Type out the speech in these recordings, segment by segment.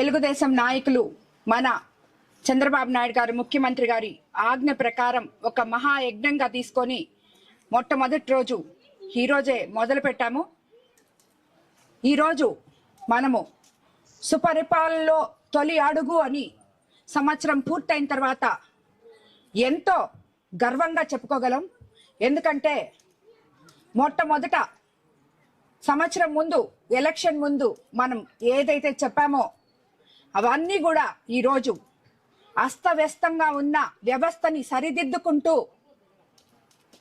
తెలుగుదేశం నాయకులు మన చంద్రబాబు నాయుడు గారు ముఖ్యమంత్రి గారి ఆజ్ఞ ప్రకారం ఒక మహాయజ్ఞంగా తీసుకొని మొట్టమొదటి రోజు ఈ రోజే మొదలు పెట్టాము. ఈరోజు మనము సుపరిపాలనలో తొలి అడుగు అని సంవత్సరం పూర్తయిన తర్వాత ఎంతో గర్వంగా చెప్పుకోగలం. ఎందుకంటే మొట్టమొదట సంవత్సరం ముందు ఎలక్షన్ ముందు మనం ఏదైతే చెప్పామో అవన్నీ కూడా ఈరోజు అస్తవ్యస్తంగా ఉన్న వ్యవస్థని సరిదిద్దుకుంటూ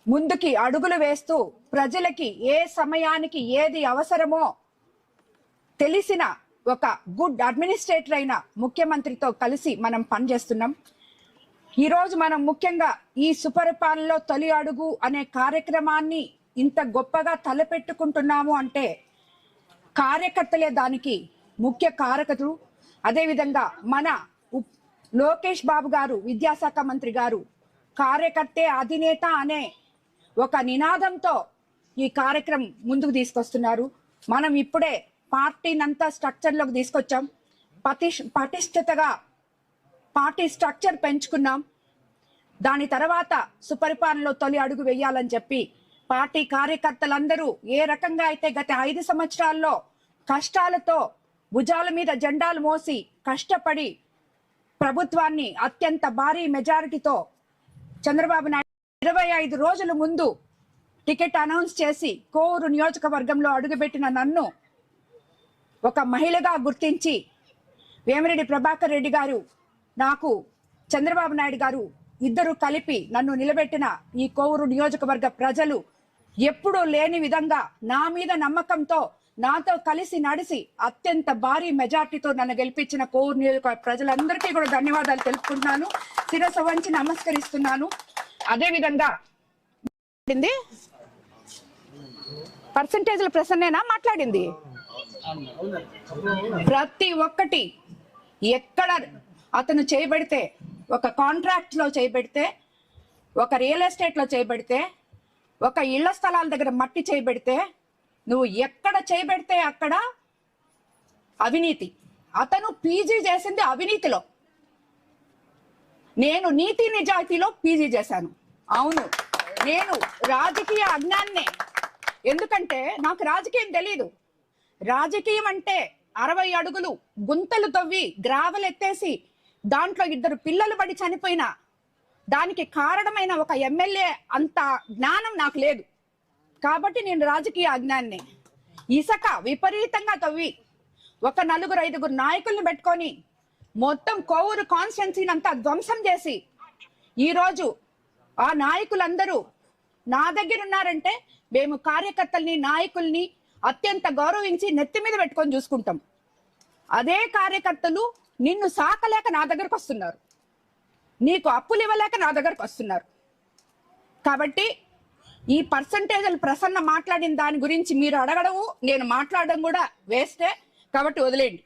ముందుకి అడుగులు వేస్తూ ప్రజలకి ఏ సమయానికి ఏది అవసరమో తెలిసిన ఒక గుడ్ అడ్మినిస్ట్రేటర్ అయిన ముఖ్యమంత్రితో కలిసి మనం పనిచేస్తున్నాం. ఈరోజు మనం ముఖ్యంగా ఈ సుపరిపాలనలో తొలి అడుగు అనే కార్యక్రమాన్ని ఇంత గొప్పగా తలపెట్టుకుంటున్నాము అంటే కార్యకర్తలే దానికి ముఖ్య కారకతులు అదేవిధంగా మన లోకేష్ బాబు గారు విద్యాశాఖ మంత్రి గారు కార్యకర్తే అధినేత అనే ఒక నినాదంతో ఈ కార్యక్రమం ముందుకు తీసుకొస్తున్నారు. మనం ఇప్పుడే పార్టీనంతా స్ట్రక్చర్లోకి తీసుకొచ్చాం. పటిష్ పటిష్టతగా పార్టీ స్ట్రక్చర్ పెంచుకున్నాం. దాని తర్వాత సుపరిపాలనలో తొలి అడుగు వేయాలని చెప్పి పార్టీ కార్యకర్తలందరూ ఏ రకంగా అయితే గత ఐదు సంవత్సరాల్లో కష్టాలతో భుజాల మీద జెండాలు మోసి కష్టపడి ప్రభుత్వాన్ని అత్యంత భారీ మెజారిటీతో చంద్రబాబు నాయుడు ఇరవై ఐదు రోజుల ముందు టికెట్ అనౌన్స్ చేసి కోవూరు నియోజకవర్గంలో అడుగుపెట్టిన నన్ను ఒక మహిళగా గుర్తించి వేమిరెడ్డి ప్రభాకర్ రెడ్డి గారు నాకు చంద్రబాబు నాయుడు గారు ఇద్దరు కలిపి నన్ను నిలబెట్టిన ఈ కోవూరు నియోజకవర్గ ప్రజలు ఎప్పుడూ లేని విధంగా నా మీద నమ్మకంతో నాతో కలిసి నడిచి అత్యంత భారీ మెజార్టీతో నన్ను గెలిపించిన కోవూరు నియోజక ప్రజలందరికీ కూడా ధన్యవాదాలు తెలుపుకుంటున్నాను. శిరస వంచి నమస్కరిస్తున్నాను. అదే విధంగా పర్సంటేజ్ల ప్రసన్నేనా? మాట్లాడింది? ప్రతి ఒక్కటి ఎక్కడ అతను చేయబడితే ఒక కాంట్రాక్ట్లో చేయబడితే ఒక రియల్ ఎస్టేట్లో చేయబడితే ఒక ఇళ్ళ స్థలాల దగ్గర మట్టి చేయబడితే నువ్వు ఎక్కడ చేయబడితే అక్కడ అవినీతి. అతను పీజీ చేసింది అవినీతిలో. నేను నీతి నిజాయితీలో పీజీ చేశాను. అవును. నేను రాజకీయ అజ్ఞాన్నే. ఎందుకంటే నాకు రాజకీయం తెలియదు రాజకీయం అంటే అరవై అడుగులు గుంతలు తవ్వి గ్రావెల్ ఎత్తేసి దాంట్లో ఇద్దరు పిల్లలు పడి చనిపోయిన దానికి కారణమైన ఒక ఎమ్మెల్యే అంత జ్ఞానం నాకు లేదు. కాబట్టి నేను రాజకీయ అజ్ఞాన్ని. ఇసక విపరీతంగా తవ్వి ఒక నలుగురు ఐదుగురు నాయకుల్ని పెట్టుకొని మొత్తం కోవూరు కాన్స్టిట్యున్సీని అంతా ధ్వంసం చేసి ఈరోజు ఆ నాయకులందరూ నా దగ్గర ఉన్నారంటే మేము కార్యకర్తల్ని నాయకుల్ని అత్యంత గౌరవించి నెత్తి మీద పెట్టుకొని చూసుకుంటాం. అదే కార్యకర్తలు నిన్ను సాకలేక నా దగ్గరకు వస్తున్నారు. నీకు అప్పులు ఇవ్వలేక నా దగ్గరకు వస్తున్నారు. కాబట్టి ఈ పర్సంటేజ్లు ప్రసన్న మాట్లాడిన దాని గురించి మీరు అడగడము నేను మాట్లాడడం కూడా వేస్టే. కాబట్టి వదిలేయండి.